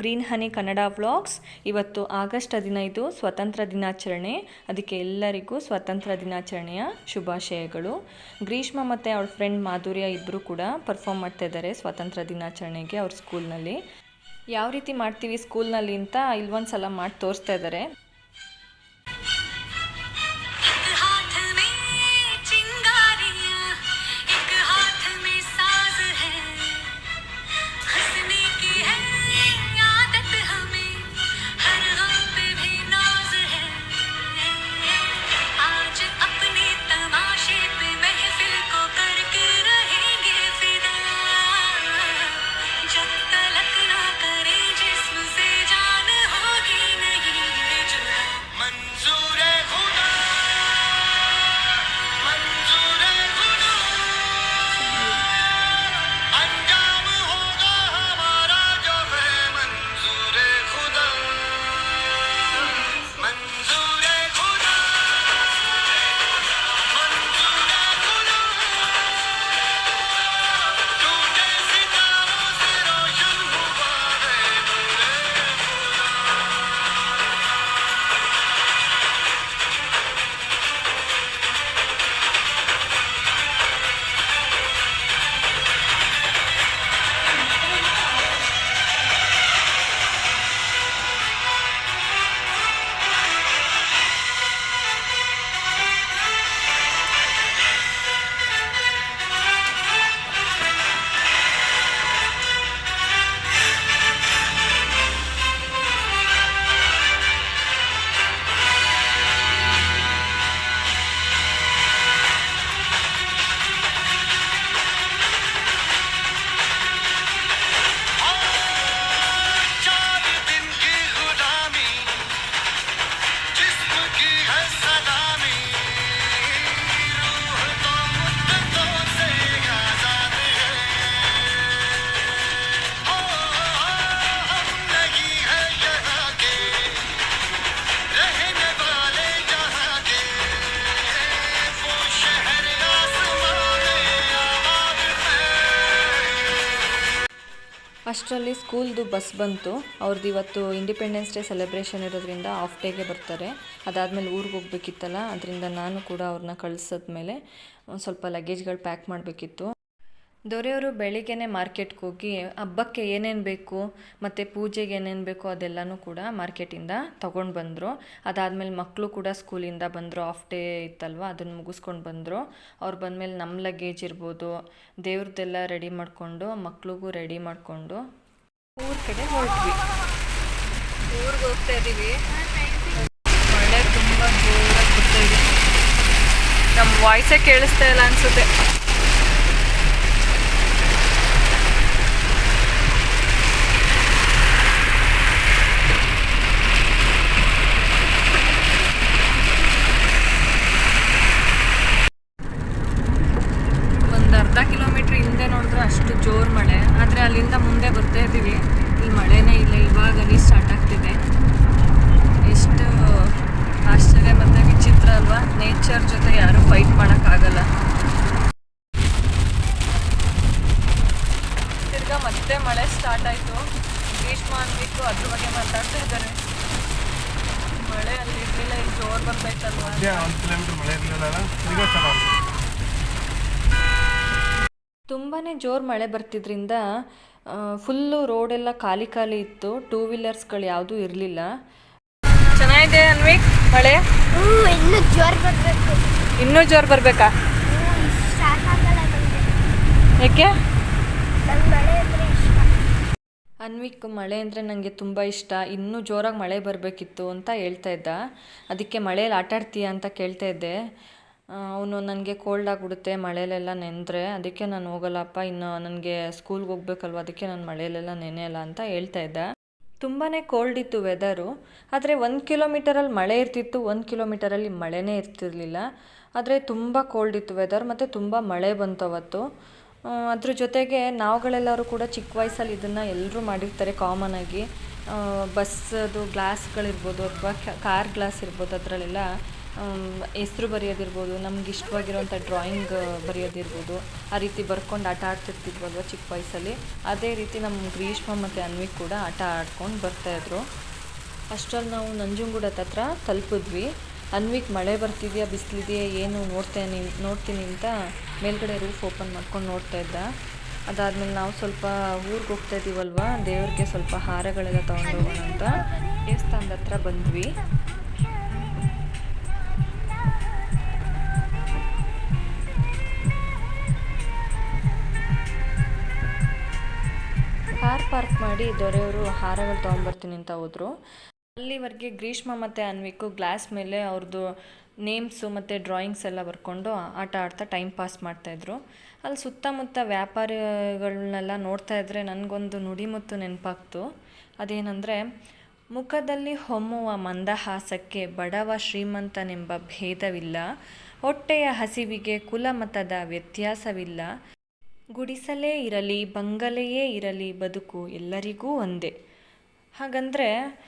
Green honey Kannada vlogs. ಇವತ್ತು August ಹದಿನೈದು ಸ್ವತಂತ್ರ ದಿನಾಚರಣೆ. ಅದಕ್ಕೆ ಎಲ್ಲರಿಗೂ ಸ್ವತಂತ್ರ ದಿನಾಚರಣೆಯ ಶುಭಾಶಯಗಳು. ಗ್ರೀಷ್ಮ ಮತ್ತು ಅವ್ರ ಫ್ರೆಂಡ್ ಮಾಧುರ್ಯ ಇಬ್ಬರು ಕೂಡ ಪರ್ಫಾರ್ಮ್ ಮಾಡ್ತಾ ಇದ್ದಾರೆ ಸ್ವಾತಂತ್ರ್ಯ ದಿನಾಚರಣೆಗೆ ಅವ್ರ ಸ್ಕೂಲ್ನಲ್ಲಿ ಯಾವ ರೀತಿ ಮಾಡ್ತೀವಿ ಸ್ಕೂಲ್ನಲ್ಲಿ ಅಂತ ಇಲ್ವೊಂದು ಸಲ ಮಾಡಿ ತೋರಿಸ್ತಾ ಇದ್ದಾರೆ ಅಷ್ಟರಲ್ಲಿ ಸ್ಕೂಲ್ದು ಬಸ್ ಬಂತು. ಅವ್ರದ್ದು ಇವತ್ತು ಇಂಡಿಪೆಂಡೆನ್ಸ್ ಡೇ ಸೆಲೆಬ್ರೇಷನ್ ಇರೋದ್ರಿಂದ ಆಫ್ ಡೇಗೆ ಬರ್ತಾರೆ. ಅದಾದಮೇಲೆ ಊರಿಗೆ ಹೋಗ್ಬೇಕಿತ್ತಲ್ಲ, ಅದರಿಂದ ನಾನು ಕೂಡ ಅವ್ರನ್ನ ಕಳಿಸಿದ್ಮೇಲೆ ಒಂದು ಸ್ವಲ್ಪ ಲಗೇಜ್ಗಳು ಪ್ಯಾಕ್ ಮಾಡಬೇಕಿತ್ತು. ದೊರೆಯವರು ಬೆಳಿಗ್ಗೆನೇ ಮಾರ್ಕೆಟ್ಗೆ ಹೋಗಿ ಹಬ್ಬಕ್ಕೆ ಏನೇನು ಬೇಕು ಮತ್ತು ಪೂಜೆಗೆ ಏನೇನು ಬೇಕು ಅದೆಲ್ಲನೂ ಕೂಡ ಮಾರ್ಕೆಟಿಂದ ತೊಗೊಂಡು ಬಂದರು. ಅದಾದಮೇಲೆ ಮಕ್ಕಳು ಕೂಡ ಸ್ಕೂಲಿಂದ ಬಂದರು. ಆಫ್ ಡೇ ಇತ್ತಲ್ವ, ಅದನ್ನು ಮುಗಿಸ್ಕೊಂಡು ಬಂದರು. ಅವ್ರು ಬಂದಮೇಲೆ ನಮ್ಮ ಲಗೇಜ್ ಇರ್ಬೋದು, ದೇವ್ರದ್ದೆಲ್ಲ ರೆಡಿ ಮಾಡಿಕೊಂಡು, ಮಕ್ಳಿಗೂ ರೆಡಿ ಮಾಡಿಕೊಂಡು ಊರ ಕಡೆ ಹೋಗ್ತೀವಿ ಊರಿಗೆ ಹೋಗ್ತಾ ಇದ್ದೀವಿ ಮಳೆ ತುಂಬ ಜೋರಾಗಿ ಬರ್ತಾ ಇದೆ. ನಮ್ಮ ವಾಯ್ಸೇ ಕೇಳಿಸ್ತಾ ಇಲ್ಲ ಅನಿಸುತ್ತೆ ಒಂದು ಅರ್ಧ ಕಿಲೋಮೀಟ್ರ್ ಹಿಂದೆ ನೋಡಿದ್ರೆ ಅಷ್ಟು ಜೋರು ಮಳೆ ಆದರೆ ಅಲ್ಲಿಂದ ಮುಂದೆ ಬರ್ತಾ ಇದ್ದೀವಿ ಇಲ್ಲಿ ಮಳೆನೇ ಇಲ್ಲ ಇವಾಗಲೇ ಸ್ಟಾರ್ಟ್ ಆಗ್ತಿದೆ ಎಷ್ಟು ಆಶ್ಚರ್ಯ ಮತ್ತು ವಿಚಿತ್ರ ಅಲ್ವಾ ನೇಚರ್ ಜೊತೆ ಯಾರೂ ಫೈಟ್ ಮಾಡೋಕ್ಕಾಗಲ್ಲ ತಿರ್ಗಾ ಮತ್ತೆ ಮಳೆ ಸ್ಟಾರ್ಟ್ ಆಯಿತು ಗ್ರೀಷ್ಮ ಅನ್ಬಿಟ್ಟು ಅದ್ರ ಬಗ್ಗೆ ಮಾತಾಡ್ತಾ ಇದ್ದಾರೆ. ಮಳೆ ಅಲ್ಲಿ ಇರಲಿಲ್ಲ ಇಲ್ಲಿ ಜೋರು ಬರ್ತೈತಲ್ವಾ ಒಂದು ಕಿಲೋಮೀಟರ್ ಮಳೆ ಇರಲಿಲ್ಲ ಈಗ ಚೆನ್ನಾಗಿ ತುಂಬಾ ಜೋರು ಮಳೆ ಬರ್ತಿದ್ರಿಂದ ಫುಲ್ಲು ರೋಡೆಲ್ಲ ಖಾಲಿ ಖಾಲಿ ಇತ್ತು ಟೂ ವೀಲರ್ಸ್ಗಳು ಯಾವುದೂ ಇರಲಿಲ್ಲ. ಚೆನ್ನಾಗಿದೆ ಅನ್ವಿಕ್ ಮಳೆ? ಇನ್ನೂ ಜ್ವರ ಬರಬೇಕು. ಇನ್ನೂ ಜೋರು ಬರಬೇಕಾ? ಯಾಕೆ ನಂಗೆ ಮಳೆ ಅಂದರೆ ಇಷ್ಟ ಅನ್ವಿಕ್ ಮಳೆ ಅಂದರೆ ನನಗೆ ತುಂಬ ಇಷ್ಟ. ಇನ್ನೂ ಜೋರಾಗಿ ಮಳೆ ಬರಬೇಕಿತ್ತು ಅಂತ ಹೇಳ್ತಾ ಇದ್ದ. ಅದಕ್ಕೆ ಮಳೆಯಲ್ಲಿ ಆಟ ಆಡ್ತೀಯಾ ಅಂತ ಕೇಳ್ತಾ ಇದ್ದೆ. ಅವನು ನನಗೆ ಕೋಲ್ಡ್ ಆಗಿಬಿಡುತ್ತೆ ಮಳೆಯಲ್ಲೆಲ್ಲ ನೆನೆದ್ರೆ ಅದಕ್ಕೆ ನಾನು ಹೋಗಲ್ಲಪ್ಪ, ಇನ್ನು ನನಗೆ ಸ್ಕೂಲ್ಗೆ ಹೋಗ್ಬೇಕಲ್ವ, ಅದಕ್ಕೆ ನಾನು ಮಳೆಯಲ್ಲೆಲ್ಲ ನೆನೆಯಲ್ಲ ಅಂತ ಹೇಳ್ತಾ ಇದ್ದ. ತುಂಬಾ ಕೋಲ್ಡ್ ಇತ್ತು ವೆದರು ಆದರೆ ಒಂದು ಕಿಲೋಮೀಟರಲ್ಲಿ ಮಳೆ ಇರ್ತಿತ್ತು, ಒಂದು ಕಿಲೋಮೀಟರಲ್ಲಿ ಮಳೆನೇ ಇರ್ತಿರ್ಲಿಲ್ಲ. ಆದರೆ ತುಂಬ ಕೋಲ್ಡ್ ಇತ್ತು ವೆದರ್ ಮತ್ತು ತುಂಬ ಮಳೆ ಬಂತು ಅವತ್ತು. ಅದ್ರ ಜೊತೆಗೆ ನಾವುಗಳೆಲ್ಲರೂ ಕೂಡ ಚಿಕ್ಕ ವಯಸ್ಸಲ್ಲಿ ಇದನ್ನು ಎಲ್ಲರೂ ಮಾಡಿರ್ತಾರೆ ಕಾಮನ್ ಆಗಿ. ಬಸ್ಸದು ಗ್ಲಾಸ್ಗಳಿರ್ಬೋದು ಅಥವಾ ಕಾರ್ ಗ್ಲಾಸ್ ಇರ್ಬೋದು ಅದರಲ್ಲೆಲ್ಲ ಹೆಸ್ರು ಬರೆಯೋದಿರ್ಬೋದು, ನಮ್ಗೆ ಇಷ್ಟವಾಗಿರೋಂಥ ಡ್ರಾಯಿಂಗ್ ಬರೆಯೋದಿರ್ಬೋದು, ಆ ರೀತಿ ಬರ್ಕೊಂಡು ಆಟ ಆಡ್ತಿರ್ತಿದ್ವಲ್ವ ಚಿಕ್ಕ ವಯಸ್ಸಲ್ಲಿ, ಅದೇ ರೀತಿ ನಮ್ಮ ಗ್ರೀಷ್ಮ ಮತ್ತು ಅನ್ವಿಕ್ ಕೂಡ ಆಟ ಆಡ್ಕೊಂಡು ಬರ್ತಾಯಿದ್ರು ಅಷ್ಟರಲ್ಲಿ ನಾವು ನಂಜುಂಗೂಡದ ಹತ್ರ ತಲುಪಿದ್ವಿ. ಅನ್ವಿಕ್ ಮಳೆ ಬರ್ತಿದೆಯಾ, ಬಿಸಿಲಿದೆಯಾ, ಏನು ನೋಡ್ತೇನೆ, ನೋಡ್ತೀನಿ ಅಂತ ಮೇಲ್ಗಡೆ ರೂಫ್ ಓಪನ್ ಮಾಡ್ಕೊಂಡು ನೋಡ್ತಾ ಇದ್ದ. ಅದಾದಮೇಲೆ ನಾವು ಸ್ವಲ್ಪ ಊರಿಗೆ ಹೋಗ್ತಾ ಇದ್ದೀವಲ್ವ ದೇವ್ರಿಗೆ ಸ್ವಲ್ಪ ಹಾರಗಳೆಲ್ಲ ತೊಗೊಂಡು ಹೋಗೋಣ ಅಂತ. ದೇವಸ್ಥಾನದ ಹತ್ರ ಬಂದ್ವಿ. ಕಾರ್ ಪಾರ್ಕ್ ಮಾಡಿ ದೊರೆಯವರು ಹಾರಗಳು ತೊಗೊಂಬರ್ತೀನಿ ಅಂತ ಹೋದ್ರು. ಅಲ್ಲಿವರೆಗೆ ಗ್ರೀಷ್ಮ ಮತ್ತು ಅನ್ವಿಕು ಗ್ಲಾಸ್ ಮೇಲೆ ಅವ್ರದ್ದು ನೇಮ್ಸು ಮತ್ತು ಡ್ರಾಯಿಂಗ್ಸ್ ಎಲ್ಲ ಬರ್ಕೊಂಡು ಆಟ ಆಡ್ತಾ ಟೈಮ್ ಪಾಸ್ ಮಾಡ್ತಾಯಿದ್ರು ಅಲ್ಲಿ ಸುತ್ತಮುತ್ತ ವ್ಯಾಪಾರಿಗಳನ್ನೆಲ್ಲ ನೋಡ್ತಾ ಇದ್ದರೆ ನನಗೊಂದು ನುಡಿಮುತ್ತು ನೆನಪಾಗ್ತು. ಅದೇನೆಂದರೆ, ಮುಖದಲ್ಲಿ ಹೊಮ್ಮುವ ಮಂದಹಾಸಕ್ಕೆ ಬಡವ ಶ್ರೀಮಂತನೆಂಬ ಭೇದವಿಲ್ಲ. ಹೊಟ್ಟೆಯ ಹಸಿವಿಗೆ ಕುಲಮತದ ವ್ಯತ್ಯಾಸವಿಲ್ಲ. ಗುಡಿಸಲೇ ಇರಲಿ, ಬಂಗಲೆಯೇ ಇರಲಿ ಬದುಕು ಎಲ್ಲರಿಗೂ ಒಂದೇ. ಹಾಗಂದರೆ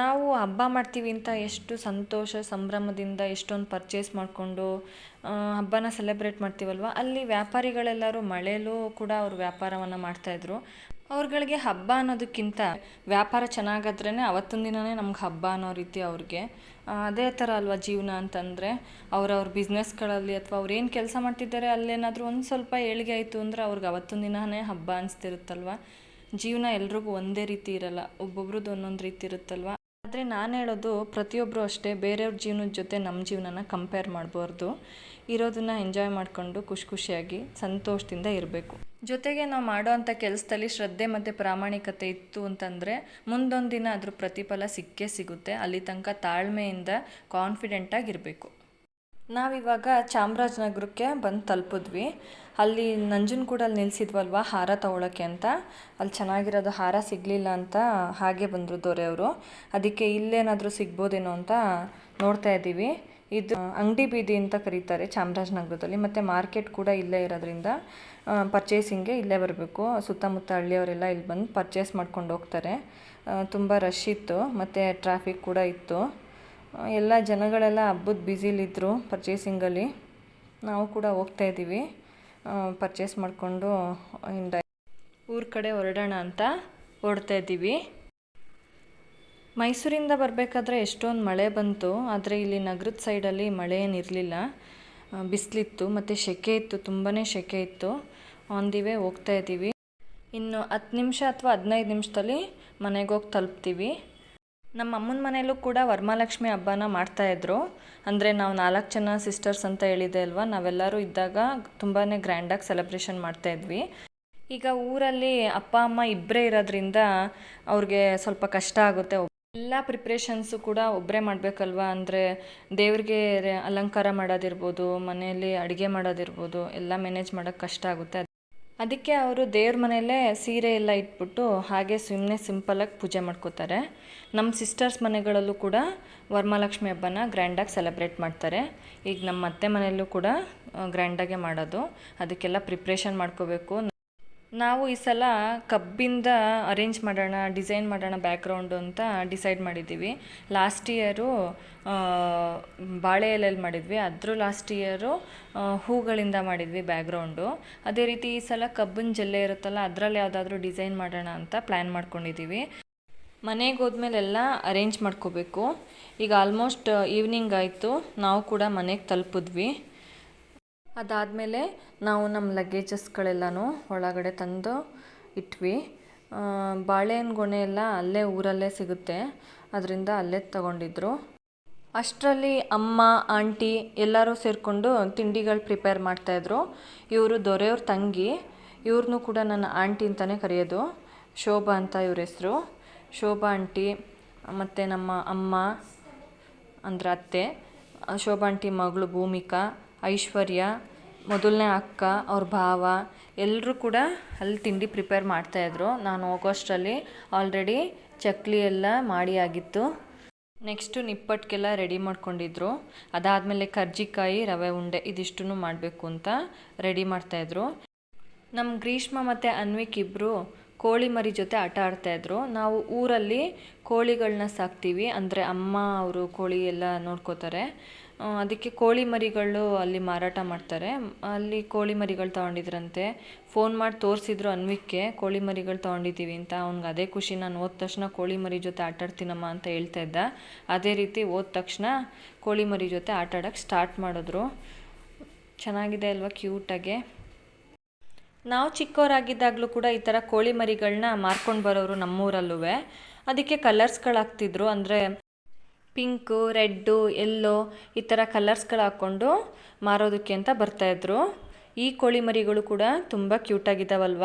ನಾವು ಹಬ್ಬ ಮಾಡ್ತೀವಿ ಅಂತ ಎಷ್ಟು ಸಂತೋಷ, ಸಂಭ್ರಮದಿಂದ ಎಷ್ಟೊಂದು ಪರ್ಚೇಸ್ ಮಾಡಿಕೊಂಡು ಹಬ್ಬನ ಸೆಲೆಬ್ರೇಟ್ ಮಾಡ್ತೀವಲ್ವ? ಅಲ್ಲಿ ವ್ಯಾಪಾರಿಗಳೆಲ್ಲರೂ ಮಳೆಯಲ್ಲೂ ಕೂಡ ಅವರು ವ್ಯಾಪಾರವನ್ನು ಮಾಡ್ತಾಯಿದ್ರು ಅವ್ರುಗಳಿಗೆ ಹಬ್ಬ ಅನ್ನೋದಕ್ಕಿಂತ ವ್ಯಾಪಾರ ಚೆನ್ನಾಗಾದ್ರೇ ಅವತ್ತೊಂದು ದಿನವೇ ನಮ್ಗೆ ಹಬ್ಬ ಅನ್ನೋ ರೀತಿ ಅವ್ರಿಗೆ. ಅದೇ ಥರ ಅಲ್ವಾ ಜೀವನ ಅಂತಂದರೆ? ಅವರವ್ರ ಬಿಸ್ನೆಸ್ಗಳಲ್ಲಿ ಅಥವಾ ಅವ್ರು ಏನು ಕೆಲಸ ಮಾಡ್ತಿದ್ದಾರೆ, ಅಲ್ಲೇನಾದರೂ ಒಂದು ಸ್ವಲ್ಪ ಏಳಿಗೆ ಆಯಿತು ಅಂದರೆ ಅವ್ರಿಗೆ ಅವತ್ತೊಂದು ದಿನವೇ ಹಬ್ಬ ಅನಿಸ್ತಿರುತ್ತಲ್ವ? ಜೀವನ ಎಲ್ರಿಗೂ ಒಂದೇ ರೀತಿ ಇರಲ್ಲ ಒಬ್ಬೊಬ್ರದ್ದು ಒಂದೊಂದು ರೀತಿ ಇರುತ್ತಲ್ವ? ಆದರೆ ನಾನು ಹೇಳೋದು ಪ್ರತಿಯೊಬ್ಬರು ಅಷ್ಟೇ ಬೇರೆಯವ್ರ ಜೀವನದ ಜೊತೆ ನಮ್ಮ ಜೀವನನ ಕಂಪೇರ್ ಮಾಡಬಾರ್ದು. ಇರೋದನ್ನ ಎಂಜಾಯ್ ಮಾಡಿಕೊಂಡು ಖುಷಿ ಖುಷಿಯಾಗಿ ಸಂತೋಷದಿಂದ ಇರಬೇಕು. ಜೊತೆಗೆ ನಾವು ಮಾಡೋ ಅಂಥ ಕೆಲಸದಲ್ಲಿ ಶ್ರದ್ಧೆ ಮತ್ತು ಪ್ರಾಮಾಣಿಕತೆ ಇತ್ತು ಅಂತಂದರೆ ಮುಂದೊಂದು ದಿನ ಅದ್ರ ಪ್ರತಿಫಲ ಸಿಕ್ಕೇ ಸಿಗುತ್ತೆ. ಅಲ್ಲಿ ತನಕ ತಾಳ್ಮೆಯಿಂದ ಕಾನ್ಫಿಡೆಂಟಾಗಿರಬೇಕು ನಾವಿವಾಗ ಚಾಮರಾಜನಗರಕ್ಕೆ ಬಂದು ತಲುಪಿದ್ವಿ. ಅಲ್ಲಿ ನಂಜನಗೂಡಲ್ಲಿ ನಿಲ್ಲಿಸಿದ್ವಲ್ವ ಹಾರ ತೊಗೊಳಕ್ಕೆ ಅಂತ. ಅಲ್ಲಿ ಚೆನ್ನಾಗಿರೋದು ಹಾರ ಸಿಗಲಿಲ್ಲ ಅಂತ ಹಾಗೆ ಬಂದರು ದೊರೆಯವರು ಅದಕ್ಕೆ ಇಲ್ಲೇನಾದರೂ ಸಿಗ್ಬೋದೇನೋ ಅಂತ ನೋಡ್ತಾ ಇದ್ದೀವಿ. ಇದು ಅಂಗಡಿ ಬೀದಿ ಅಂತ ಕರೀತಾರೆ ಚಾಮರಾಜನಗರದಲ್ಲಿ. ಮತ್ತು ಮಾರ್ಕೆಟ್ ಕೂಡ ಇಲ್ಲೇ ಇರೋದ್ರಿಂದ ಪರ್ಚೇಸಿಂಗೆ ಇಲ್ಲೇ ಬರಬೇಕು. ಸುತ್ತಮುತ್ತ ಹಳ್ಳಿಯವರೆಲ್ಲ ಇಲ್ಲಿ ಬಂದು ಪರ್ಚೇಸ್ ಮಾಡ್ಕೊಂಡು ಹೋಗ್ತಾರೆ. ತುಂಬ ರಶ್ ಇತ್ತು. ಮತ್ತು ಟ್ರಾಫಿಕ್ ಕೂಡ ಇತ್ತು. ಎಲ್ಲ ಜನಗಳೆಲ್ಲ ಹಬ್ಬದ ಬ್ಯುಸಿಲಿದ್ದರು ಪರ್ಚೇಸಿಂಗಲ್ಲಿ ನಾವು ಕೂಡ ಹೋಗ್ತಾ ಇದ್ದೀವಿ. ಪರ್ಚೇಸ್ ಮಾಡಿಕೊಂಡು ಇಂದ ಊರ ಕಡೆ ಹೊರಡೋಣ ಅಂತ ಹೊರಡ್ತಾ ಇದ್ದೀವಿ. ಮೈಸೂರಿಂದ ಬರಬೇಕಾದ್ರೆ ಎಷ್ಟೊಂದು ಮಳೆ ಬಂತು, ಆದರೆ ಇಲ್ಲಿ ನಗರದ ಸೈಡಲ್ಲಿ ಮಳೆ ಏನಿರಲಿಲ್ಲ ಬಿಸಿಲಿತ್ತು, ಮತ್ತು ಸೆಕೆ ಇತ್ತು ತುಂಬಾ ಸೆಕೆ ಇತ್ತು. ಆನ್ ದಿ ವೇ ಹೋಗ್ತಾ ಇದ್ದೀವಿ. ಇನ್ನು ಹತ್ತು ನಿಮಿಷ ಅಥವಾ ಹದಿನೈದು ನಿಮಿಷದಲ್ಲಿ ಮನೆಗೆ ಹೋಗಿ ತಲುಪ್ತೀವಿ. ನಮ್ಮ ಅಮ್ಮನ ಮನೆಯಲ್ಲೂ ಕೂಡ ವರಮಹಾಲಕ್ಷ್ಮಿ ಹಬ್ಬನ ಮಾಡ್ತಾಯಿದ್ರು ಅಂದರೆ ನಾವು ನಾಲ್ಕು ಜನ ಸಿಸ್ಟರ್ಸ್ ಅಂತ ಹೇಳಿದೆ ಅಲ್ವಾ? ನಾವೆಲ್ಲರೂ ಇದ್ದಾಗ ತುಂಬಾ ಗ್ರ್ಯಾಂಡಾಗಿ ಸೆಲೆಬ್ರೇಷನ್ ಮಾಡ್ತಾಯಿದ್ವಿ ಈಗ ಊರಲ್ಲಿ ಅಪ್ಪ, ಅಮ್ಮ ಇಬ್ಬರೇ ಇರೋದ್ರಿಂದ ಅವ್ರಿಗೆ ಸ್ವಲ್ಪ ಕಷ್ಟ ಆಗುತ್ತೆ. ಎಲ್ಲ ಪ್ರಿಪ್ರೇಷನ್ಸು ಕೂಡ ಒಬ್ಬರೇ ಮಾಡಬೇಕಲ್ವಾ? ಅಂದರೆ ದೇವ್ರಿಗೆ ಅಲಂಕಾರ ಮಾಡೋದಿರ್ಬೋದು, ಮನೆಯಲ್ಲಿ ಅಡುಗೆ ಮಾಡೋದಿರ್ಬೋದು, ಎಲ್ಲ ಮ್ಯಾನೇಜ್ ಮಾಡೋಕ್ಕೆ ಕಷ್ಟ ಆಗುತ್ತೆ. ಅದಕ್ಕೆ ಅವರು ದೇವ್ರ ಮನೆಯಲ್ಲೇ ಸೀರೆ ಎಲ್ಲ ಇಟ್ಬಿಟ್ಟು ಹಾಗೆ ಸುಮ್ಮನೆ ಸಿಂಪಲಾಗಿ ಪೂಜೆ ಮಾಡ್ಕೋತಾರೆ. ನಮ್ಮ ಸಿಸ್ಟರ್ಸ್ ಮನೆಗಳಲ್ಲೂ ಕೂಡ ವರಮಹಾಲಕ್ಷ್ಮಿ ಹಬ್ಬನ ಗ್ರ್ಯಾಂಡಾಗಿ ಸೆಲೆಬ್ರೇಟ್ ಮಾಡ್ತಾರೆ. ಈಗ ನಮ್ಮ ಅತ್ತೆ ಮನೆಯಲ್ಲೂ ಕೂಡ ಗ್ರ್ಯಾಂಡಾಗೆ ಮಾಡೋದು. ಅದಕ್ಕೆಲ್ಲ ಪ್ರಿಪ್ರೇಷನ್ ಮಾಡ್ಕೋಬೇಕು. ನಾವು ಈ ಸಲ ಕಬ್ಬಿಂದ ಅರೇಂಜ್ ಮಾಡೋಣ ಡಿಸೈನ್ ಮಾಡೋಣ ಬ್ಯಾಕ್ಗ್ರೌಂಡು ಅಂತ ಡಿಸೈಡ್ ಮಾಡಿದ್ದೀವಿ. ಲಾಸ್ಟ್ ಇಯರು ಬಾಳೆ ಎಲೆಯಲ್ಲಿ ಮಾಡಿದ್ವಿ. ಅದ್ರ ಲಾಸ್ಟ್ ಇಯರು ಹೂಗಳಿಂದ ಮಾಡಿದ್ವಿ ಬ್ಯಾಕ್ಗ್ರೌಂಡು ಅದೇ ರೀತಿ ಈ ಸಲ ಕಬ್ಬಿನ ಜಲ್ಲೆ ಇರುತ್ತಲ್ಲ, ಅದರಲ್ಲಿ ಯಾವುದಾದ್ರೂ ಡಿಸೈನ್ ಮಾಡೋಣ ಅಂತ ಪ್ಲ್ಯಾನ್ ಮಾಡ್ಕೊಂಡಿದ್ದೀವಿ. ಮನೆಗೆ ಹೋದ್ಮೇಲೆಲ್ಲ ಅರೇಂಜ್ ಮಾಡ್ಕೋಬೇಕು. ಈಗ ಆಲ್ಮೋಸ್ಟ್ ಈವ್ನಿಂಗ್ ಆಯಿತು. ನಾವು ಕೂಡ ಮನೆಗೆ ತಲುಪಿದ್ವಿ. ಅದಾದಮೇಲೆ ನಾವು ನಮ್ಮ ಲಗೇಜಸ್ಗಳೆಲ್ಲನೂ ಒಳಗಡೆ ತಂದು ಇಟ್ವಿ. ಬಾಳೆಹಣ್ಣು ಗೊನೆ ಎಲ್ಲ ಅಲ್ಲೇ ಊರಲ್ಲೇ ಸಿಗುತ್ತೆ. ಅದರಿಂದ ಅಲ್ಲೇ ತಗೊಂಡಿದ್ರು. ಅಷ್ಟರಲ್ಲಿ ಅಮ್ಮ, ಆಂಟಿ ಎಲ್ಲರೂ ಸೇರಿಕೊಂಡು ತಿಂಡಿಗಳು ಪ್ರಿಪೇರ್ ಮಾಡ್ತಾಯಿದ್ರು ಇವರು ದೊರೆಯವ್ರ ತಂಗಿ. ಇವ್ರನ್ನೂ ಕೂಡ ನನ್ನ ಆಂಟಿ ಅಂತಲೇ ಕರೆಯೋದು. ಶೋಭಾ ಅಂತ ಇವ್ರ ಹೆಸರು. ಶೋಭಾ ಆಂಟಿ, ಮತ್ತು ನಮ್ಮ ಅಮ್ಮ ಅಂದ್ರೆ ಅತ್ತೆ. ಶೋಭಾ ಆಂಟಿ ಮಗಳು ಭೂಮಿಕಾ. ಐಶ್ವರ್ಯ, ಮೊದಲನೇ ಅಕ್ಕ, ಅವ್ರ ಭಾವ ಎಲ್ಲರೂ ಕೂಡ ಅಲ್ಲಿ ತಿಂಡಿ ಪ್ರಿಪೇರ್ ಮಾಡ್ತಾಯಿದ್ರು ನಾನು ಹೋಗೋಷ್ಟರಲ್ಲಿ ಆಲ್ರೆಡಿ ಚಕ್ಲಿ ಎಲ್ಲ ಮಾಡಿ ಆಗಿತ್ತು. ನೆಕ್ಸ್ಟು ನಿಪ್ಪಟ್ಟಿಗೆಲ್ಲ ರೆಡಿ ಮಾಡ್ಕೊಂಡಿದ್ರು. ಅದಾದಮೇಲೆ ಕರ್ಜಿಕಾಯಿ, ರವೆ ಉಂಡೆ ಇದಿಷ್ಟೂ ಮಾಡಬೇಕು ಅಂತ ರೆಡಿ ಮಾಡ್ತಾಯಿದ್ರು ನಮ್ಮ ಗ್ರೀಷ್ಮ ಮತ್ತು ಅನ್ವಿಕ್ ಇಬ್ಬರು ಕೋಳಿ ಮರಿ ಜೊತೆ ಆಟ ಆಡ್ತಾಯಿದ್ರು ನಾವು ಊರಲ್ಲಿ ಕೋಳಿಗಳನ್ನ ಸಾಕ್ತೀವಿ. ಅಂದರೆ ಅಮ್ಮ ಅವರು ಕೋಳಿ ಎಲ್ಲ ನೋಡ್ಕೋತಾರೆ. ಅದಕ್ಕೆ ಕೋಳಿ ಮರಿಗಳು ಅಲ್ಲಿ ಮಾರಾಟ ಮಾಡ್ತಾರೆ. ಅಲ್ಲಿ ಕೋಳಿ ಮರಿಗಳು ತೊಗೊಂಡಿದ್ರಂತೆ. ಫೋನ್ ಮಾಡಿ ತೋರಿಸಿದ್ರು ಅನ್ವಿಕ್ಕೆ ಕೋಳಿ ಮರಿಗಳು ತೊಗೊಂಡಿದ್ದೀವಿ ಅಂತ. ಅವ್ನಿಗೆ ಅದೇ ಖುಷಿ, ನಾನು ಹೋದ ತಕ್ಷಣ ಕೋಳಿ ಮರಿ ಜೊತೆ ಆಟಾಡ್ತೀನಮ್ಮ ಅಂತ ಹೇಳ್ತಾ ಇದ್ದ. ಅದೇ ರೀತಿ ಹೋದ ತಕ್ಷಣ ಕೋಳಿ ಮರಿ ಜೊತೆ ಆಟಾಡಕ್ಕೆ ಸ್ಟಾರ್ಟ್ ಮಾಡಿದ್ರು. ಚೆನ್ನಾಗಿದೆ ಅಲ್ವಾ ಕ್ಯೂಟಾಗೆ ನಾವು ಚಿಕ್ಕವರಾಗಿದ್ದಾಗಲೂ ಕೂಡ ಈ ಥರ ಕೋಳಿ ಮರಿಗಳನ್ನ ಮಾರ್ಕೊಂಡು ಬರೋರು ನಮ್ಮೂರಲ್ಲೂ ಅದಕ್ಕೆ ಕಲರ್ಸ್ಗಳಾಗ್ತಿದ್ರು ಅಂದರೆ ಪಿಂಕು, ರೆಡ್ಡು, ಎಲ್ಲೋ ಈ ಥರ ಕಲರ್ಸ್ಗಳು ಹಾಕ್ಕೊಂಡು ಮಾರೋದಕ್ಕೆ ಅಂತ ಬರ್ತಾಯಿದ್ರು ಈ ಕೋಳಿ ಮರಿಗಳು ಕೂಡ ತುಂಬ ಕ್ಯೂಟಾಗಿದ್ದಾವಲ್ವ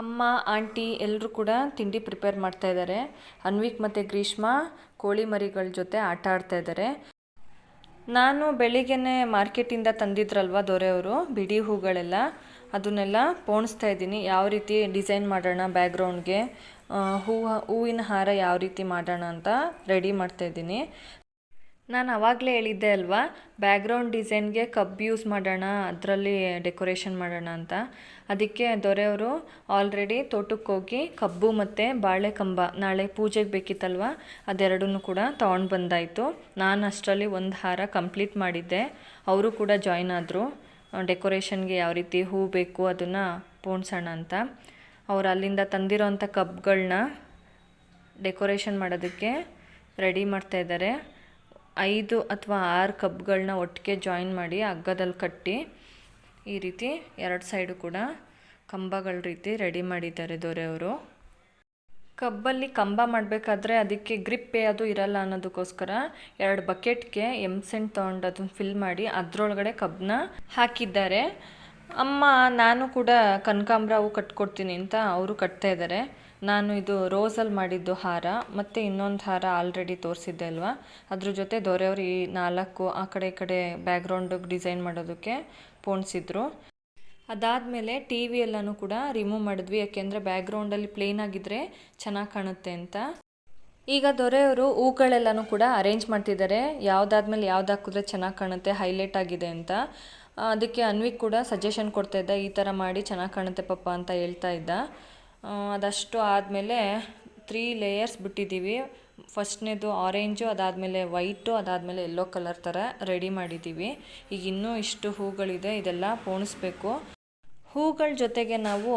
ಅಮ್ಮ, ಆಂಟಿ ಎಲ್ಲರೂ ಕೂಡ ತಿಂಡಿ ಪ್ರಿಪೇರ್ ಮಾಡ್ತಾ ಇದ್ದಾರೆ ಅನ್ವಿಕ್ ಮತ್ತು ಗ್ರೀಷ್ಮ ಕೋಳಿ ಮರಿಗಳ ಜೊತೆ ಆಟ ಆಡ್ತಾ ಇದ್ದಾರೆ ನಾನು ಬೆಳಿಗ್ಗೆನೆ ಮಾರ್ಕೆಟಿಂದ ತಂದಿದ್ರಲ್ವ ದೊರೆಯವರು ಬಿಡಿ ಹೂಗಳೆಲ್ಲ. ಅದನ್ನೆಲ್ಲ ಪೋಣಿಸ್ತಾ ಇದ್ದೀನಿ. ಯಾವ ರೀತಿ ಡಿಸೈನ್ ಮಾಡೋಣ ಬ್ಯಾಕ್ಗ್ರೌಂಡ್ಗೆ ಹೂವು, ಹೂವಿನ ಹಾರ ಯಾವ ರೀತಿ ಮಾಡೋಣ ಅಂತ ರೆಡಿ ಮಾಡ್ತಾ ಇದ್ದೀನಿ. ನಾನು ಆವಾಗಲೇ ಹೇಳಿದ್ದೆ ಅಲ್ವಾ ಬ್ಯಾಕ್ಗ್ರೌಂಡ್ ಡಿಸೈನ್ಗೆ ಕಬ್ ಯೂಸ್ ಮಾಡೋಣ, ಅದರಲ್ಲಿ ಡೆಕೋರೇಷನ್ ಮಾಡೋಣ ಅಂತ. ಅದಕ್ಕೆ ದೊರೆಯವರು ಆಲ್ರೆಡಿ ತೋಟಕ್ಕೆ ಹೋಗಿ ಕಬ್ಬು ಮತ್ತು ಬಾಳೆ ಕಂಬ ನಾಳೆ ಪೂಜೆಗೆ ಬೇಕಿತ್ತಲ್ವ ಅದೆರಡೂ ಕೂಡ ತೊಗೊಂಡು ಬಂದಾಯಿತು. ನಾನು ಅಷ್ಟರಲ್ಲಿ ಒಂದು ಹಾರ ಕಂಪ್ಲೀಟ್ ಮಾಡಿದ್ದೆ. ಅವರು ಕೂಡ ಜಾಯ್ನ್ ಆದರು. ಡೆಕೋರೇಷನ್ಗೆ ಯಾವ ರೀತಿ ಹೂ ಬೇಕು ಅದನ್ನು ಪೋಣಿಸೋಣ ಅಂತ. ಅವ್ರು ಅಲ್ಲಿಂದ ತಂದಿರೋಂಥ ಕಪ್ಗಳನ್ನ ಡೆಕೋರೇಷನ್ ಮಾಡೋದಕ್ಕೆ ರೆಡಿ ಮಾಡ್ತಾ ಇದ್ದಾರೆ. ಐದು ಅಥವಾ ಆರು ಕಪ್ಗಳನ್ನ ಒಟ್ಟಿಗೆ ಜಾಯಿನ್ ಮಾಡಿ ಹಗ್ಗದಲ್ಲಿ ಕಟ್ಟಿ ಈ ರೀತಿ ಎರಡು ಸೈಡು ಕೂಡ ಕಂಬಗಳ ರೀತಿ ರೆಡಿ ಮಾಡಿದ್ದಾರೆ ದೊರೆಯವರು ಕಬ್ಬಲ್ಲಿ ಕಂಬ ಮಾಡಬೇಕಾದ್ರೆ ಅದಕ್ಕೆ ಗ್ರಿಪ್ ಅದು ಇರಲ್ಲ ಅನ್ನೋದಕ್ಕೋಸ್ಕರ ಎರಡು ಬಕೆಟ್ಗೆ ಎಮ್ಸೆಂಟ್ ತೊಗೊಂಡು ಅದನ್ನು ಫಿಲ್ ಮಾಡಿ ಅದರೊಳಗಡೆ ಕಬ್ಬನ್ನ ಹಾಕಿದ್ದಾರೆ. ಅಮ್ಮ, ನಾನು ಕೂಡ ಕನಕಾಂಬ್ರ ಹೂ ಕಟ್ಕೊಡ್ತೀನಿ ಅಂತ ಅವರು ಕಟ್ತಾ ಇದ್ದಾರೆ. ನಾನು ಇದು ರೋಸಲ್ಲಿ ಮಾಡಿದ್ದು ಹಾರ, ಮತ್ತು ಇನ್ನೊಂದು ಹಾರ ಆಲ್ರೆಡಿ ತೋರಿಸಿದ್ದೆ ಅಲ್ವಾ? ಅದ್ರ ಜೊತೆ ದೊರೆಯವರು ಈ ನಾಲ್ಕು, ಆ ಕಡೆ ಈ ಕಡೆ ಬ್ಯಾಕ್ಗ್ರೌಂಡಿಗೆ ಡಿಸೈನ್ ಮಾಡೋದಕ್ಕೆ ಪೋಣಿಸಿದ್ರು. ಅದಾದಮೇಲೆ ಟಿ ವಿ ಎಲ್ಲನೂ ಕೂಡ ರಿಮೂವ್ ಮಾಡಿದ್ವಿ, ಯಾಕೆಂದರೆ ಬ್ಯಾಕ್ಗ್ರೌಂಡಲ್ಲಿ ಪ್ಲೇನ್ ಆಗಿದ್ದರೆ ಚೆನ್ನಾಗಿ ಕಾಣುತ್ತೆ ಅಂತ. ಈಗ ದೊರೆಯವರು ಹೂಗಳೆಲ್ಲನೂ ಕೂಡ ಅರೇಂಜ್ ಮಾಡ್ತಿದ್ದಾರೆ. ಯಾವುದಾದ್ಮೇಲೆ ಯಾವ್ದು ಹಾಕಿದ್ರೆ ಚೆನ್ನಾಗಿ ಕಾಣುತ್ತೆ ಹೈಲೈಟ್ ಆಗಿದೆ ಅಂತ. ಅದಕ್ಕೆ ಅನ್ವಿಕ್ ಕೂಡ ಸಜೆಷನ್ ಕೊಡ್ತಾ ಇದ್ದ, ಈ ಥರ ಮಾಡಿ ಚೆನ್ನಾಗಿ ಕಾಣುತ್ತೆ ಪಪ್ಪ ಅಂತ ಹೇಳ್ತಾ ಇದ್ದ. ಅದಷ್ಟು ಆದಮೇಲೆ ತ್ರೀ ಲೇಯರ್ಸ್ ಬಿಟ್ಟಿದ್ದೀವಿ. ಫಸ್ಟ್ನೇದು ಆರೆಂಜು ಅದಾದಮೇಲೆ ವೈಟು ಅದಾದಮೇಲೆ ಎಲ್ಲೋ ಕಲರ್ ಥರ ರೆಡಿ ಮಾಡಿದ್ದೀವಿ. ಈಗ ಇನ್ನೂ ಇಷ್ಟು ಹೂಗಳಿದೆ, ಇದೆಲ್ಲ ಪೋಣಿಸ್ಬೇಕು. ಹೂಗಳ ಜೊತೆಗೆ ನಾವು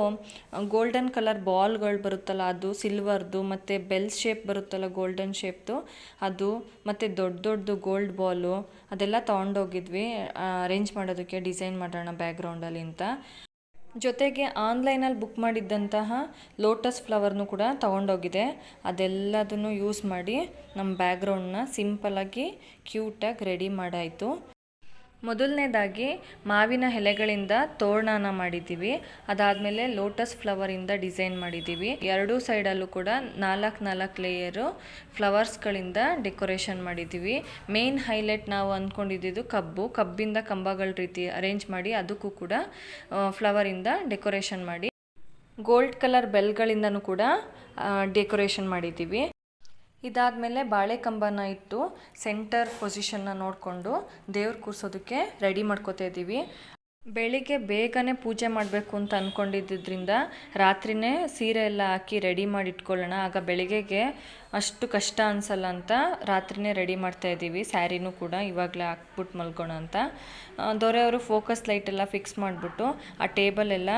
ಗೋಲ್ಡನ್ ಕಲರ್ ಬಾಲ್ಗಳು ಬರುತ್ತಲ್ಲ, ಅದು ಸಿಲ್ವರ್ದು ಮತ್ತು ಬೆಲ್ ಶೇಪ್ ಬರುತ್ತಲ್ಲ ಗೋಲ್ಡನ್ ಶೇಪ್ದು ಅದು, ಮತ್ತು ದೊಡ್ಡ ದೊಡ್ಡದು ಗೋಲ್ಡ್ ಬಾಲು ಅದೆಲ್ಲ ತೊಗೊಂಡೋಗಿದ್ವಿ. ಅರೇಂಜ್ ಮಾಡೋದಕ್ಕೆ ಡಿಸೈನ್ ಮಾಡೋಣ ಬ್ಯಾಕ್ಗ್ರೌಂಡಲ್ಲಿ ಅಂತ. ಜೊತೆಗೆ ಆನ್ಲೈನಲ್ಲಿ ಬುಕ್ ಮಾಡಿದ್ದಂತಹ ಲೋಟಸ್ ಫ್ಲವರ್ನು ಕೂಡ ತೊಗೊಂಡೋಗಿದೆ. ಅದೆಲ್ಲದನ್ನು ಯೂಸ್ ಮಾಡಿ ನಮ್ಮ ಬ್ಯಾಕ್ಗ್ರೌಂಡನ್ನ ಸಿಂಪಲಾಗಿ ಕ್ಯೂಟಾಗಿ ರೆಡಿ ಮಾಡಾಯಿತು. ಮೊದಲನೇದಾಗಿ ಮಾವಿನ ಎಲೆಗಳಿಂದ ತೋರಣನ ಮಾಡಿದ್ದೀವಿ. ಅದಾದಮೇಲೆ ಲೋಟಸ್ ಫ್ಲವರಿಂದ ಡಿಸೈನ್ ಮಾಡಿದ್ದೀವಿ. ಎರಡೂ ಸೈಡಲ್ಲೂ ಕೂಡ ನಾಲ್ಕು ನಾಲ್ಕು ಲೇಯರು ಫ್ಲವರ್ಸ್ಗಳಿಂದ ಡೆಕೋರೇಷನ್ ಮಾಡಿದ್ದೀವಿ. ಮೇನ್ ಹೈಲೈಟ್ ನಾವು ಅಂದ್ಕೊಂಡಿದ್ದು ಕಬ್ಬು. ಕಬ್ಬಿಂದ ಕಂಬಗಳ ರೀತಿ ಅರೇಂಜ್ ಮಾಡಿ ಅದಕ್ಕೂ ಕೂಡ ಫ್ಲವರಿಂದ ಡೆಕೋರೇಷನ್ ಮಾಡಿ. ಗೋಲ್ಡ್ ಕಲರ್ ಬೆಲ್ಗಳಿಂದನೂ ಕೂಡ ಡೆಕೋರೇಷನ್ ಮಾಡಿದ್ದೀವಿ. ಇದಾದಮೇಲೆ ಬಾಳೆ ಕಂಬನ ಇಟ್ಟು ಸೆಂಟರ್ ಪೊಸಿಷನ್ನ ನೋಡಿಕೊಂಡು ದೇವ್ರು ಕೂರಿಸೋದಕ್ಕೆ ರೆಡಿ ಮಾಡ್ಕೋತಾ ಇದ್ದೀವಿ. ಬೆಳಿಗ್ಗೆ ಬೇಗನೆ ಪೂಜೆ ಮಾಡಬೇಕು ಅಂತ ಅಂದ್ಕೊಂಡಿದ್ದರಿಂದ ರಾತ್ರಿನೇ ಸೀರೆ ಎಲ್ಲ ಹಾಕಿ ರೆಡಿ ಮಾಡಿ ಇಟ್ಕೊಳ್ಳೋಣ. ಆಗ ಬೆಳಿಗ್ಗೆಗೆ ಅಷ್ಟು ಕಷ್ಟ ಅನಿಸಲ್ಲ ಅಂತ ರಾತ್ರಿನೇ ರೆಡಿ ಮಾಡ್ತಾ ಇದ್ದೀವಿ. ಸ್ಯಾರಿನೂ ಕೂಡ ಇವಾಗಲೇ ಹಾಕ್ಬಿಟ್ಟು ಮಲ್ಗೋಣ ಅಂತ. ದೊರೆಯವರು ಫೋಕಸ್ ಲೈಟ್ ಎಲ್ಲ ಫಿಕ್ಸ್ ಮಾಡಿಬಿಟ್ಟು ಆ ಟೇಬಲ್ ಎಲ್ಲ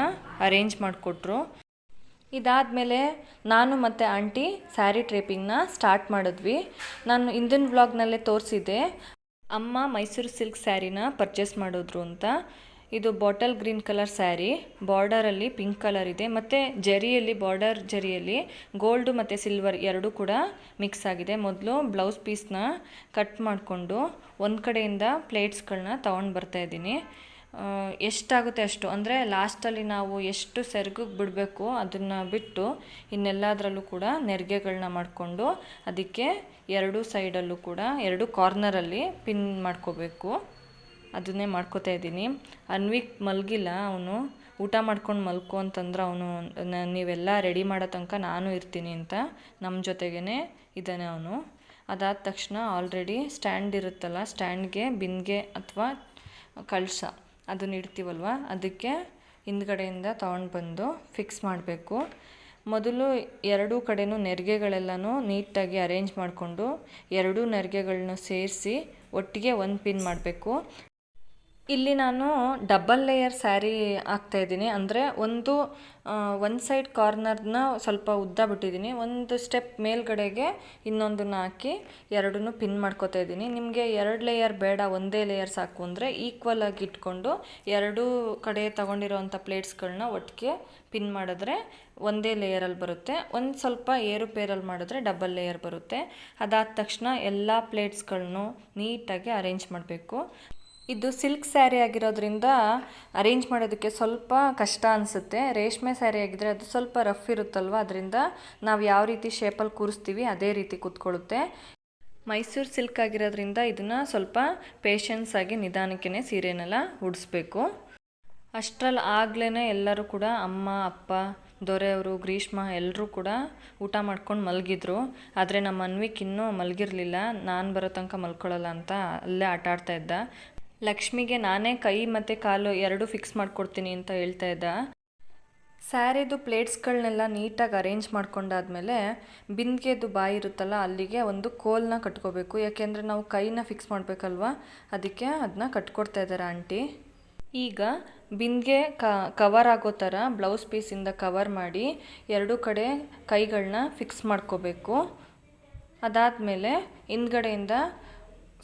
ಅರೇಂಜ್ ಮಾಡಿಕೊಟ್ರು. ಇದಾದಮೇಲೆ ನಾನು ಮತ್ತು ಆಂಟಿ ಸ್ಯಾರಿ ಟ್ರೇಪಿಂಗ್ನ ಸ್ಟಾರ್ಟ್ ಮಾಡಿದ್ವಿ. ನಾನು ಹಿಂದಿನ ವ್ಲಾಗ್ನಲ್ಲೇ ತೋರಿಸಿದ್ದೆ. ಅಮ್ಮ ಮೈಸೂರು ಸಿಲ್ಕ್ ಸ್ಯಾರಿನ ಪರ್ಚೇಸ್ ಮಾಡಿದ್ರು ಅಂತ. ಇದು ಬಾಟಲ್ ಗ್ರೀನ್ ಕಲರ್ ಸ್ಯಾರಿ. ಬಾರ್ಡರಲ್ಲಿ ಪಿಂಕ್ ಕಲರ್ ಇದೆ. ಮತ್ತು ಜರಿಯಲ್ಲಿ ಬಾರ್ಡರ್ ಜರಿಯಲ್ಲಿ ಗೋಲ್ಡು ಮತ್ತು ಸಿಲ್ವರ್ ಎರಡೂ ಕೂಡ ಮಿಕ್ಸ್ ಆಗಿದೆ. ಮೊದಲು ಬ್ಲೌಸ್ ಪೀಸ್ನ ಕಟ್ ಮಾಡಿಕೊಂಡು ಒಂದು ಕಡೆಯಿಂದ ಪ್ಲೇಟ್ಸ್ಗಳನ್ನ ತೊಗೊಂಡು ಬರ್ತಾ ಇದ್ದೀನಿ. ಆ, ಎಷ್ಟಾಗುತ್ತೆ ಅಷ್ಟು? ಅಂದರೆ ಲಾಸ್ಟಲ್ಲಿ ನಾವು ಎಷ್ಟು ಸೆರ್ಗಿಗೆ ಬಿಡಬೇಕು ಅದನ್ನು ಬಿಟ್ಟು ಇನ್ನೆಲ್ಲದರಲ್ಲೂ ಕೂಡ ನೆರಿಗೆಗಳನ್ನ ಮಾಡಿಕೊಂಡು ಅದಕ್ಕೆ ಎರಡು ಸೈಡಲ್ಲೂ ಕೂಡ ಎರಡು ಕಾರ್ನರಲ್ಲಿ ಪಿನ್ ಮಾಡ್ಕೋಬೇಕು. ಅದನ್ನೇ ಮಾಡ್ಕೋತಾ ಇದ್ದೀನಿ. ಅನ್ವಿಕ್ ಮಲಗಿಲ್ಲ ಅವನು. ಊಟ ಮಾಡ್ಕೊಂಡು ಮಲ್ಕೊ ಅಂತಂದ್ರೆ ಅವನು ನೀವೆಲ್ಲ ರೆಡಿ ಮಾಡೋ ತನಕ ನಾನು ಇರ್ತೀನಿ ಅಂತ ನಮ್ಮ ಜೊತೆಗೇ ಇದ್ದಾನೆ ಅವನು. ಅದಾದ ತಕ್ಷಣ ಆಲ್ರೆಡಿ ಸ್ಟ್ಯಾಂಡ್ ಇರುತ್ತಲ್ಲ ಸ್ಟ್ಯಾಂಡ್ಗೆ ಬಿನ್ಗೆ ಅಥವಾ ಕಳಸ. ಅದನ್ನ ಇಡ್ತೀವಲ್ವ? ಅದಕ್ಕೆ ಹಿಂದ್ಗಡೆಯಿಂದ ತೊಗೊಂಡು ಬಂದು ಫಿಕ್ಸ್ ಮಾಡಬೇಕು. ಮೊದಲು ಎರಡೂ ಕಡೆಯೂ ನೆರಿಗೆಗಳೆಲ್ಲನೂ ನೀಟಾಗಿ ಅರೇಂಜ್ ಮಾಡಿಕೊಂಡು ಎರಡೂ ನೆರಿಗೆಗಳನ್ನೂ ಸೇರಿಸಿ ಒಟ್ಟಿಗೆ ಒಂದು ಪಿನ್ ಮಾಡಬೇಕು. ಇಲ್ಲಿ ನಾನು ಡಬಲ್ ಲೇಯರ್ ಸ್ಯಾರಿ ಹಾಕ್ತಾಯಿದ್ದೀನಿ ಅಂದರೆ ಒಂದು ಒಂದು ಸೈಡ್ ಕಾರ್ನರ್ನ ಸ್ವಲ್ಪ ಉದ್ದ ಬಿಟ್ಟಿದ್ದೀನಿ. ಒಂದು ಸ್ಟೆಪ್ ಮೇಲ್ಗಡೆಗೆ ಇನ್ನೊಂದನ್ನು ಹಾಕಿ ಎರಡನ್ನು ಪಿನ್ ಮಾಡ್ಕೊತಾ ಇದ್ದೀನಿ. ನಿಮಗೆ ಎರಡು ಲೇಯರ್ ಬೇಡ, ಒಂದೇ ಲೇಯರ್ ಸಾಕು ಅಂದರೆ ಈಕ್ವಲ್ ಆಗಿ ಇಟ್ಕೊಂಡು ಎರಡೂ ಕಡೆ ತಗೊಂಡಿರೋವಂಥ ಪ್ಲೇಟ್ಸ್ಗಳನ್ನ ಒಟ್ಟಿಗೆ ಪಿನ್ ಮಾಡಿದ್ರೆ ಒಂದೇ ಲೇಯರಲ್ಲಿ ಬರುತ್ತೆ. ಒಂದು ಸ್ವಲ್ಪ ಏರುಪೇರಲ್ಲಿ ಮಾಡಿದ್ರೆ ಡಬಲ್ ಲೇಯರ್ ಬರುತ್ತೆ. ಅದಾದ ತಕ್ಷಣ ಎಲ್ಲ ಪ್ಲೇಟ್ಸ್ಗಳನ್ನು ನೀಟಾಗಿ ಅರೇಂಜ್ ಮಾಡಬೇಕು. ಇದು ಸಿಲ್ಕ್ ಸ್ಯಾರಿ ಆಗಿರೋದ್ರಿಂದ ಅರೇಂಜ್ ಮಾಡೋದಕ್ಕೆ ಸ್ವಲ್ಪ ಕಷ್ಟ ಅನಿಸುತ್ತೆ. ರೇಷ್ಮೆ ಸ್ಯಾರಿ ಆಗಿದ್ದರೆ ಅದು ಸ್ವಲ್ಪ ರಫ್ ಇರುತ್ತಲ್ವ? ಅದರಿಂದ ನಾವು ಯಾವ ರೀತಿ ಶೇಪಲ್ಲಿ ಕೂರಿಸ್ತೀವಿ ಅದೇ ರೀತಿ ಕೂತ್ಕೊಳ್ಳುತ್ತೆ. ಮೈಸೂರು ಸಿಲ್ಕ್ ಆಗಿರೋದ್ರಿಂದ ಇದನ್ನು ಸ್ವಲ್ಪ ಪೇಷನ್ಸ್ ಆಗಿ ನಿಧಾನಕ್ಕೇ ಸೀರೆನೆಲ್ಲ ಉಡಿಸ್ಬೇಕು. ಅಷ್ಟರಲ್ಲಿ ಆಗ್ಲೇ ಎಲ್ಲರೂ ಕೂಡ ಅಮ್ಮ, ಅಪ್ಪ, ದೊರೆಯವರು, ಗ್ರೀಷ್ಮ ಎಲ್ಲರೂ ಕೂಡ ಊಟ ಮಾಡ್ಕೊಂಡು ಮಲಗಿದ್ರು. ಆದರೆ ನಮ್ಮ ಅನ್ವಿಕ್ ಇನ್ನೂ ಮಲಗಿರಲಿಲ್ಲ. ನಾನು ಬರೋ ತನಕ ಮಲ್ಕೊಳ್ಳಲ್ಲ ಅಂತ ಅಲ್ಲೇ ಆಟ ಆಡ್ತಾ ಇದ್ದ. ಲಕ್ಷ್ಮಿಗೆ ನಾನೇ ಕೈ ಮತ್ತು ಕಾಲು ಎರಡೂ ಫಿಕ್ಸ್ ಮಾಡಿಕೊಡ್ತೀನಿ ಅಂತ ಹೇಳ್ತಾ ಇದ್ದ. ಸ್ಯಾರಿದು ಪ್ಲೇಟ್ಸ್ಗಳನ್ನೆಲ್ಲ ನೀಟಾಗಿ ಅರೇಂಜ್ ಮಾಡ್ಕೊಂಡಾದ್ಮೇಲೆ ಬಿಂದಿಗೆದು ಬಾಯಿ ಇರುತ್ತಲ್ಲ ಅಲ್ಲಿಗೆ ಒಂದು ಕೋಲ್ನ ಕಟ್ಕೋಬೇಕು. ಯಾಕೆಂದರೆ ನಾವು ಕೈನ ಫಿಕ್ಸ್ ಮಾಡಬೇಕಲ್ವ? ಅದಕ್ಕೆ ಅದನ್ನ ಕಟ್ಕೊಡ್ತಾ ಇದ್ದಾರೆ ಆಂಟಿ. ಈಗ ಬಿಂದಿಗೆ ಕವರ್ ಆಗೋ ಥರ ಬ್ಲೌಸ್ ಪೀಸಿಂದ ಕವರ್ ಮಾಡಿ ಎರಡೂ ಕಡೆ ಕೈಗಳನ್ನ ಫಿಕ್ಸ್ ಮಾಡ್ಕೋಬೇಕು. ಅದಾದಮೇಲೆ ಹಿಂದ್ಗಡೆಯಿಂದ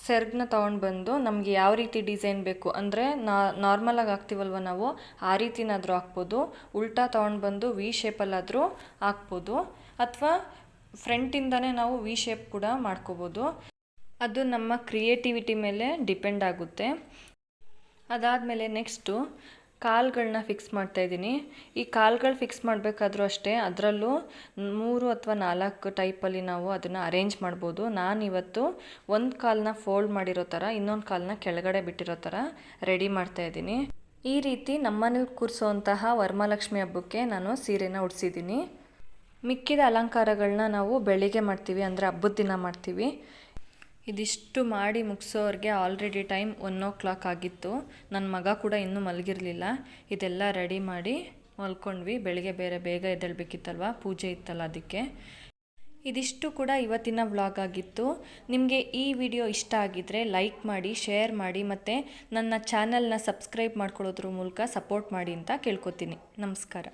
ಸೆರ್ಗನ್ನ ತೊಗೊಂಡು ಬಂದು ನಮಗೆ ಯಾವ ರೀತಿ ಡಿಸೈನ್ ಬೇಕು ಅಂದರೆ ನಾರ್ಮಲಾಗಿ ಹಾಕ್ತೀವಲ್ವ ನಾವು, ಆ ರೀತಿನಾದರೂ ಹಾಕ್ಬೋದು. ಉಲ್ಟಾ ತೊಗೊಂಡು ಬಂದು ವಿ ಶೇಪಲ್ಲಾದರೂ ಹಾಕ್ಬೋದು. ಅಥವಾ ಫ್ರಂಟಿಂದನೇ ನಾವು ವಿ ಶೇಪ್ ಕೂಡ ಮಾಡ್ಕೋಬೋದು. ಅದು ನಮ್ಮ ಕ್ರಿಯೇಟಿವಿಟಿ ಮೇಲೆ ಡಿಪೆಂಡ್ ಆಗುತ್ತೆ. ಅದಾದಮೇಲೆ ನೆಕ್ಸ್ಟು ಕಾಲ್ಗಳನ್ನ ಫಿಕ್ಸ್ ಮಾಡ್ತಾ ಇದ್ದೀನಿ. ಈ ಕಾಲುಗಳು ಫಿಕ್ಸ್ ಮಾಡಬೇಕಾದ್ರೂ ಅಷ್ಟೇ ಅದರಲ್ಲೂ ಮೂರು ಅಥವಾ ನಾಲ್ಕು ಟೈಪಲ್ಲಿ ನಾವು ಅದನ್ನು ಅರೇಂಜ್ ಮಾಡ್ಬೋದು. ನಾನಿವತ್ತು ಒಂದು ಕಾಲನ್ನ ಫೋಲ್ಡ್ ಮಾಡಿರೋ ಥರ ಇನ್ನೊಂದು ಕಾಲನ್ನ ಕೆಳಗಡೆ ಬಿಟ್ಟಿರೋ ಥರ ರೆಡಿ ಮಾಡ್ತಾ ಇದ್ದೀನಿ. ಈ ರೀತಿ ನಮ್ಮನೇಲಿ ಕೂರಿಸೋವಂತಹ ವರಮಹಾಲಕ್ಷ್ಮಿ ಹಬ್ಬಕ್ಕೆ ನಾನು ಸೀರೆನ ಉಡಿಸಿದ್ದೀನಿ. ಮಿಕ್ಕಿದ ಅಲಂಕಾರಗಳನ್ನ ನಾವು ಬೆಳಿಗ್ಗೆ ಮಾಡ್ತೀವಿ ಅಂದರೆ ಹಬ್ಬದ ದಿನ ಮಾಡ್ತೀವಿ. ಇದಿಷ್ಟು ಮಾಡಿ ಮುಗಿಸೋರಿಗೆ already time one o'clock ಆಗಿತ್ತು. ನನ್ನ ಮಗ ಕೂಡ ಇನ್ನೂ ಮಲಗಿರಲಿಲ್ಲ. ಇದೆಲ್ಲ ರೆಡಿ ಮಾಡಿ ಮಲ್ಕೊಂಡ್ವಿ. ಬೆಳಗ್ಗೆ ಬೇರೆ ಬೇಗ ಎದ್ದೇಳಬೇಕಿತ್ತಲ್ವ? ಪೂಜೆ ಇತ್ತಲ್ಲ ಅದಕ್ಕೆ. ಇದಿಷ್ಟು ಕೂಡ ಇವತ್ತಿನ ವ್ಲಾಗ್ ಆಗಿತ್ತು. ನಿಮಗೆ ಈ ವಿಡಿಯೋ ಇಷ್ಟ ಆಗಿದ್ದರೆ ಲೈಕ್ ಮಾಡಿ ಶೇರ್ ಮಾಡಿ ಮತ್ತು ನನ್ನ ಚಾನಲ್ನ ಸಬ್ಸ್ಕ್ರೈಬ್ ಮಾಡ್ಕೊಳ್ಳೋದ್ರ ಮೂಲಕ ಸಪೋರ್ಟ್ ಮಾಡಿ ಅಂತ ಕೇಳ್ಕೊತೀನಿ. ನಮಸ್ಕಾರ.